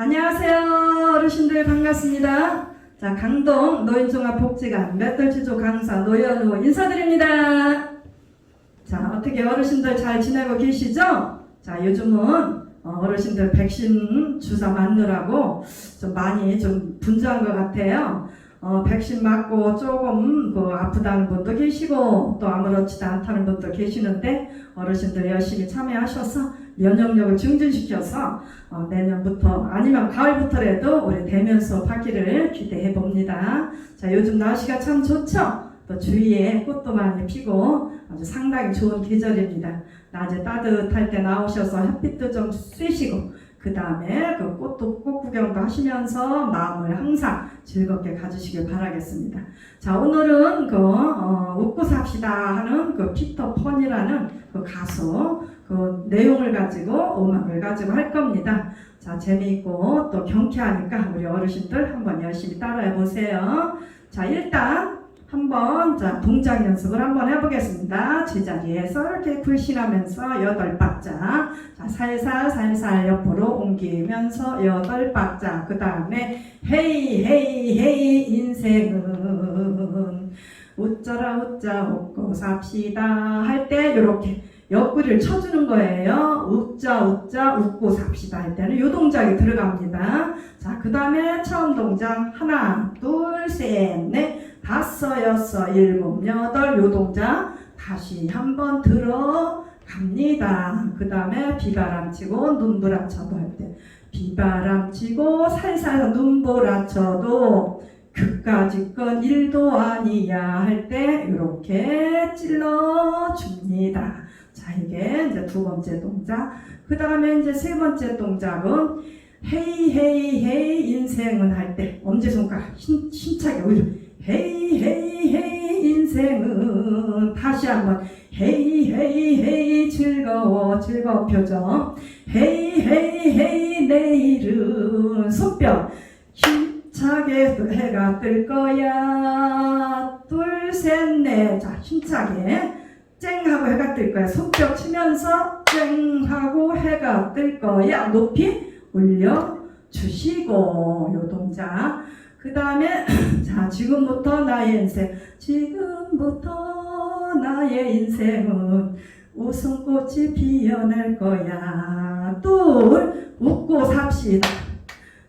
안녕하세요. 어르신들 반갑습니다. 자, 강동 노인종합복지관 맷돌지조 강사 노현우 인사드립니다. 자, 어떻게 어르신들 잘 지내고 계시죠? 자, 요즘은 어, 어르신들 백신 주사 맞느라고 좀 많이 좀 분주한 것 같아요. 어, 백신 맞고 조금 그 아프다는 분도 계시고 또 아무렇지도 않다는 분도 계시는데 어르신들 열심히 참여하셔서 면역력을 증진시켜서 어, 내년부터 아니면 가을부터라도 우리 대면 수업 하기를 기대해 봅니다. 자, 요즘 날씨가 참 좋죠? 또 주위에 꽃도 많이 피고 아주 상당히 좋은 계절입니다. 낮에 따뜻할 때 나오셔서 햇빛도 좀 쐬시고 그 다음에 그 꽃도 꽃 구경도 하시면서 마음을 항상 즐겁게 가지시길 바라겠습니다. 자 오늘은 그 어, 웃고 삽시다 하는 그 피터 펀이라는 그 가수 그 내용을 가지고 음악을 가지고 할 겁니다. 자 재미있고 또 경쾌하니까 우리 어르신들 한번 열심히 따라해 보세요. 자 일단 한번 자 동작 연습을 한번 해보겠습니다. 제자리에서 이렇게 굴신하면서 여덟 박자. 자 살살 살살 옆으로 옮기면서 여덟 박자. 그 다음에 헤이 헤이 헤이 인생은 웃자라 웃자 웃고 삽시다 할 때 이렇게 옆구리를 쳐주는 거예요. 웃자 웃자 웃고 삽시다 할 때는 이 동작이 들어갑니다. 자그 다음에 처음 동작 하나 둘 셋 넷 다섯, 여섯, 일곱, 여덟 요 동작 다시 한번 들어갑니다. 그 다음에 비바람 치고 눈부라쳐도 할 때 비바람 치고 살살 눈부라쳐도 그까짓 건 일도 아니야 할 때 이렇게 찔러 줍니다. 자 이게 이제 두 번째 동작. 그 다음에 이제 세 번째 동작은 헤이 헤이 헤이 인생은 할 때 엄지손가락 힘, 힘차게 올려 헤이 헤이 헤이 인생은. 다시 한번 헤이 헤이 헤이 즐거워 즐거워 표정. 헤이 헤이 헤이 내일은 손뼉. 힘차게 또 해가 뜰 거야. 둘셋넷자 힘차게. 쨍 하고 해가 뜰 거야. 손뼉 치면서 쨍 하고 해가 뜰 거야. 높이 올려 주시고 요 동작 그 다음에 자 지금부터 나의 인생. 지금부터 나의 인생은 웃음꽃이 피어날 거야. 또 웃고 삽시다.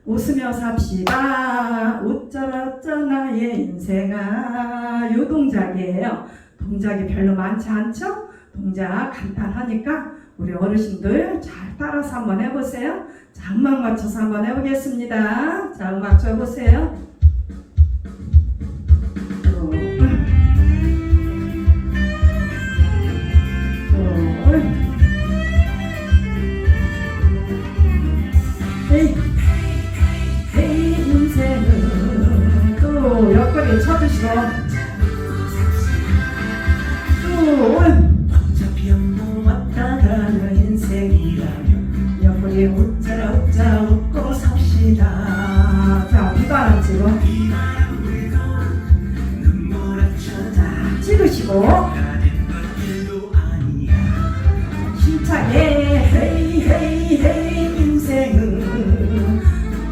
웃으며 삽시다. 웃자라 웃자 나의 인생아. 요 동작이에요. 동작이 별로 많지 않죠? 동작 간단하니까 우리 어르신들 잘 따라서 한번 해보세요 자 음악 맞춰서 한번 해보겠습니다 자 음악 줘보세요 또 옆구리 쳐주시고 삽시다 자 비바람 자 찍으시고. 힘차게 헤이 헤이 헤이 인생은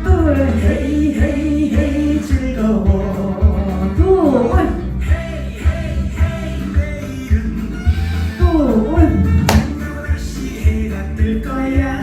둘 헤이 헤이 헤이 즐거워. 둘. 둘. 뜰 거야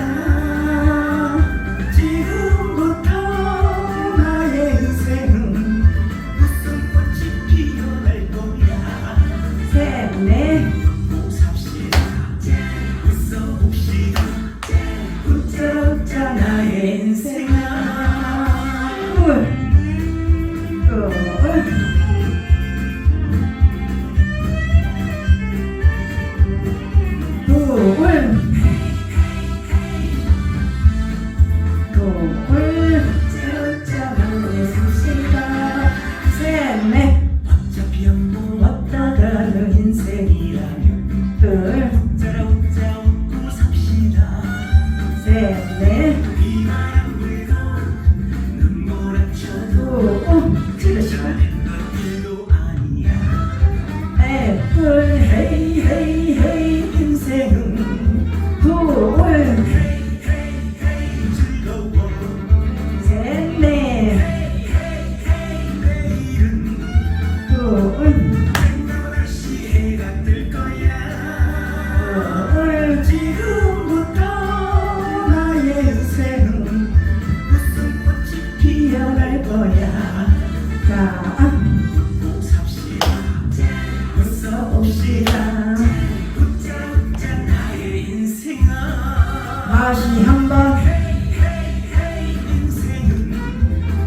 다시 한번.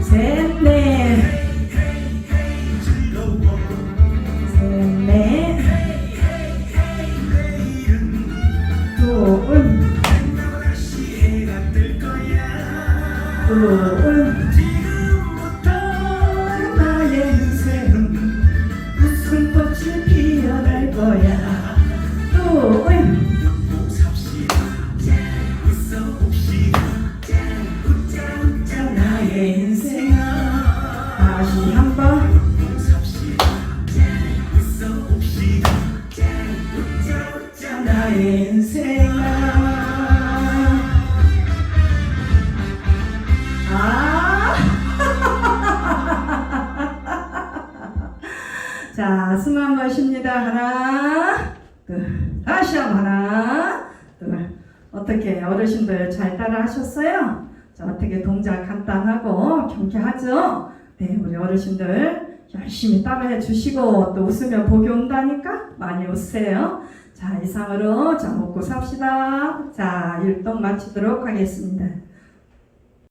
셋넷. 셋넷. 둘 둘. 음. 나의 인생아 아. 자, 숨 한 번 쉽니다. 하나, 둘, 다시 한번 하나, 둘. 어떻게 어르신들 잘 따라 하셨어요? 자, 어떻게 동작 간단하고 경쾌하죠? 네, 우리 어르신들 열심히 따라해 주시고 또 웃으면 복이 온다니까 많이 웃으세요. 자, 이상으로 자, 먹고 삽시다. 자, 율동 마치도록 하겠습니다.